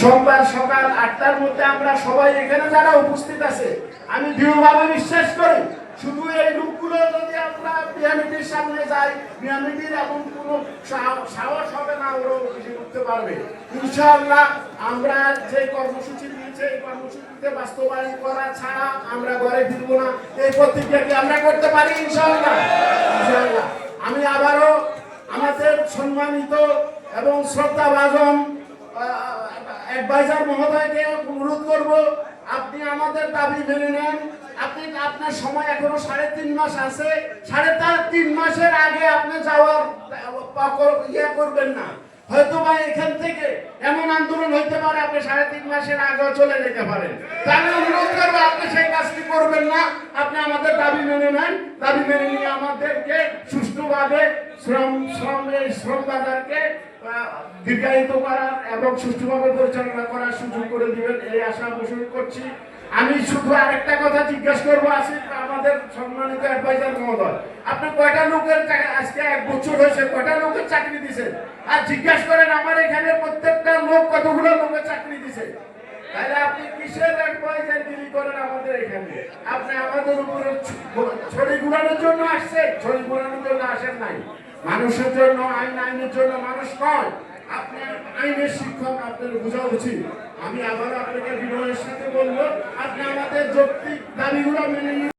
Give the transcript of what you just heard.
সোমবার সকাল আটটার মধ্যে আমরা সবাই এখানে যারা উপস্থিত আছে, আমি দৃঢ়ভাবে বিশ্বাস করি, শুধু এই লোকগুলো যদি আমরা বিয়ামিটির সামনে যাই বিয়ামিটির এমন কোনো সাহস হবে না ওরা অফিসে উঠতে পারবে। ইনশাআল্লাহ, আমরা যে কর্মসূচি দিয়েছে এই কর্মসূচিতে বাস্তবায়ন করা ছাড়া আমরা ঘরে ফিরবো না। এই প্রতিজ্ঞা কি আমরা করতে পারি? ইনশাআল্লাহ। ইনশাআল্লাহ। আমি আবারও আমাদের সম্মানিত এবং শ্রদ্ধাভাজন অ্যাডভাইজার মহোদয়কে অনুরোধ করব, আপনি আমাদের দাবি মেনে নেন। আপনি, আপনার সময় এখনও সাড়ে তিন মাস আছে। সাড়ে তিন মাসের আগে আপনি যাওয়ার ইয়ে করবেন না। হয়তো বা এখান থেকে এমন আন্দোলন হইতে পারে আপনি সাড়ে তিন মাসের আগে চলে যেতে পারেন। আমি অনুরোধ করব, আপনি সেই কাজটি করবেন না। আপনি আমাদের দাবি মেনে নেন। দাবি মেনে নিয়ে আমাদেরকে সুষ্ঠুভাবে শ্রম শ্রম শ্রম বাজারকে দীর্ঘায়িত করার এবং সুষ্ঠুভাবে পরিচালনা করার সুযোগ করে দিবেন, এই আশা পোষণ করছি। আমি শুধু আরেকটা কথা জিজ্ঞাসা করব, আসিফ আমাদের সম্মানিত অ্যাডভাইজার মহোদয়, আপনি কয়টা লোকের আজকে এক বছর হয়েছে, কয়টা লোকের চাকরি দিছেন আর জিজ্ঞাসা করেন, আমার এখানে প্রত্যেকটা লোক কতগুলো লোকের চাকরি দিছে? তাহলে আপনি কিসের অ্যাডভাইজার গিরি করেন আমাদের এখানে? আপনি আমাদের উপরে ছড়ি ঘুরানোর জন্য আসছেন, ছড়ি ঘুরানোর জন্য আসেন নাই। মানুষের জন্য, আইন, আইনের জন্য মানুষ নয়। আপনি আইনের শিক্ষক, আপনার বোঝা উচিত। আমি আবার আপনাকে বিনয়ের সাথে বলব, আপনি আমাদের যৌক্তিক দাবিগুলো মেনে